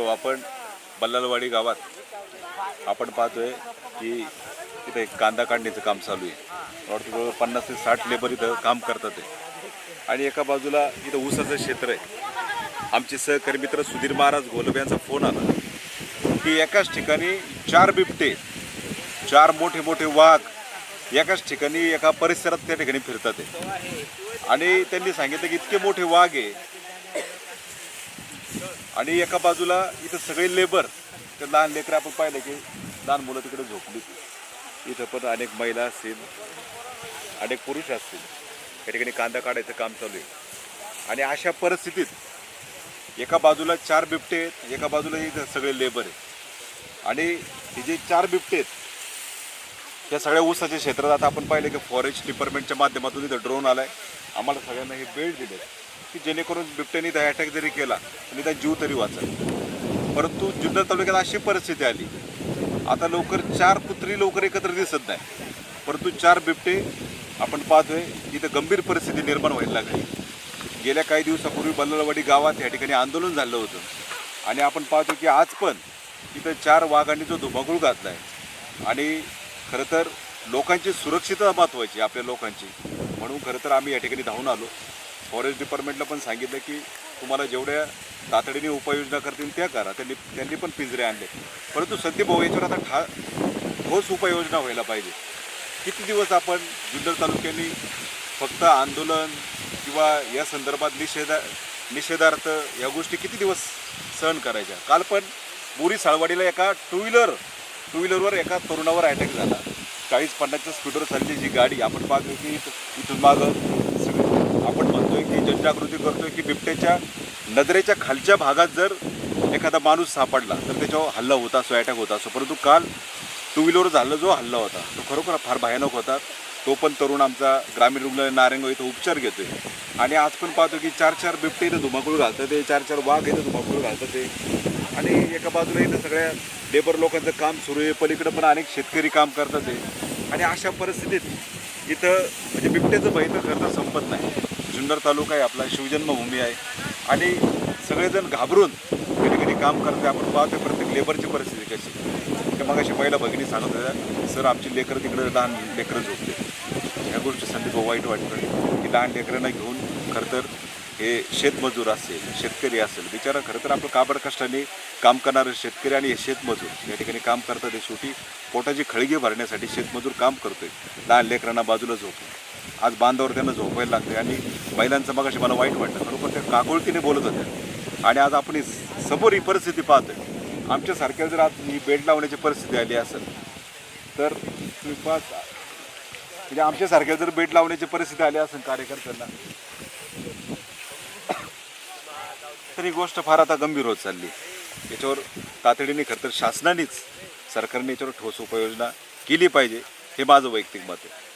तो आपण बल्लालवाडी गावात आपण पाहतोय की तिथे एक कांदा काढण्याचं काम चालू आहे. वाटतं जवळ पन्नास ते साठ लेबर इथं काम करतात आहे आणि एका बाजूला इथं ऊसाचं क्षेत्र आहे. आमचे सहकारी मित्र सुधीर महाराज गोलब यांचा फोन आला. की एकाच ठिकाणी चार बिबटे चार मोठे मोठे वाघ एकाच ठिकाणी एका परिसरात त्या ठिकाणी फिरतात आहे आणि त्यांनी सांगितलं की इतके मोठे वाघ आहे आणि एका बाजूला इथं सगळे लेबर ते लहान लेकरं आपण पाहिलं की लहान मुलं तिकडे झोपली. इथं पण अनेक महिला असतील अनेक पुरुष असतील. त्या ठिकाणी कांदा काढायचं काम चालू आहे. आणि अशा परिस्थितीत एका बाजूला चार बिबटे आहेत एका बाजूला इथं सगळे लेबर आहेत. आणि हे जे चार बिबटे आहेत या सगळ्या ऊसाच्या क्षेत्रात आता आपण पाहिलं की फॉरेस्ट डिपार्टमेंटच्या माध्यमातून इथं ड्रोन आला आहे आम्हाला सगळ्यांना हे बेल्ट दिले की जेणेकरून बिबट्याने इथं अटॅक जरी केला तरी त्या जीव तरी वाचला. परंतु जुन्नर तालुक्यात अशी परिस्थिती आली. आता लवकर चार कुत्री लवकर एकत्र दिसत नाही. परंतु चार बिबटे आपण पाहतोय इथं गंभीर परिस्थिती निर्माण व्हायला लागली. गेल्या काही दिवसापूर्वी बल्लवाडी गावात या ठिकाणी आंदोलन झालं होतं. आणि आपण पाहतो की आज पण इथं चार वाघांनी जो धुमाकूळ घातला आहे आणि खरं तर लोकांची सुरक्षितता महत्त्वाची आपल्या लोकांची. म्हणून खरं तर आम्ही या ठिकाणी धावून आलो. फॉरेस्ट डिपार्टमेंटला पण सांगितलं की तुम्हाला जेवढ्या तातडीने उपाययोजना करतील त्या करा. त्यांनी त्यांनी पण पिंजरे आणले. परंतु सध्या भाऊ याच्यावर आता ठा ठोस उपाययोजना व्हायला पाहिजे. किती दिवस आपण जुन्नर तालुक्यांनी फक्त आंदोलन किंवा या संदर्भात निषेधा निषेधार्थ या गोष्टी किती दिवस सहन करायच्या? काल पण बोरी साळवाडीला एका टू व्हीलर टू व्हीलरवर एका तरुणावर अटॅक झाला. चाळीस पन्नासच्या स्पीडवर चालली जी गाडी आपण पाहतो की इथं- इथून मागं आपण जनजागृती करतो की बिबट्याच्या नजरेच्या खालच्या भागात जर एखादा माणूस सापडला तर त्याच्यावर हल्ला होता असो अटॅक होता असो. परंतु काल टू व्हीलर झाला जो हल्ला होता तो खरोखर फार भयानक होता. तो पण तरुण आमचा ग्रामीण रुग्णालय नारायणगाव इथं उपचार घेतोय. आणि आज पण पाहतो की चार चार बिबटे इथं धुमाकूळ घालतात ते चार चार वाघ इथं धुमाकूळ घालतात ते. आणि एका बाजूला इथं सगळ्या लेबर लोकांचं काम सुरू आहे. पलीकडं पण अनेक शेतकरी काम करतात ते. आणि अशा परिस्थितीत इथं म्हणजे बिबट्याचं भय तर खरं संपत नाही. जुन्नर तालुका आहे आपला शिवजन्मभूमी आहे. आणि सगळेजण घाबरून त्या ठिकाणी काम करते आपण पाहतो प्रत्येक लेबरची परिस्थिती कशी. ते मग अशी पहिला भगिनी सांगत होत्या सर आमची लेकरं तिकडे लहान लेकरं झोपते ह्या गोष्टी संदीप वाईट वाटतं. की लहान लेकरांना घेऊन खरं तर हे शेतमजूर असेल शेतकरी असेल. बिचारा खरं तर आपलं काबड कष्टाने काम करणारे शेतकरी आणि हे शेतमजूर. या ठिकाणी काम करतात हे शेवटी पोटाची खळगी भरण्यासाठी शेतमजूर काम करतोय. लहान लेकरांना बाजूला झोपतो आज बांधावर त्यांना झोपायला लागते आणि महिलांचं मग मला वाईट वाटतं खरोखर त्या काकुळतीने बोलत होत्या. आणि आज आपण समोर ही परिस्थिती पाहतोय. आमच्यासारख्या जर आज ही बेड लावण्याची परिस्थिती आली असेल तर तुम्ही पाच म्हणजे आमच्यासारख्या जर बेड लावण्याची परिस्थिती आली असेल कार्यकर्त्यांना तर ही गोष्ट फार आता गंभीर होत चालली. याच्यावर तातडीने खरं तर शासनानेच सरकारने याच्यावर ठोस उपाययोजना केली पाहिजे हे माझं वैयक्तिक मत आहे.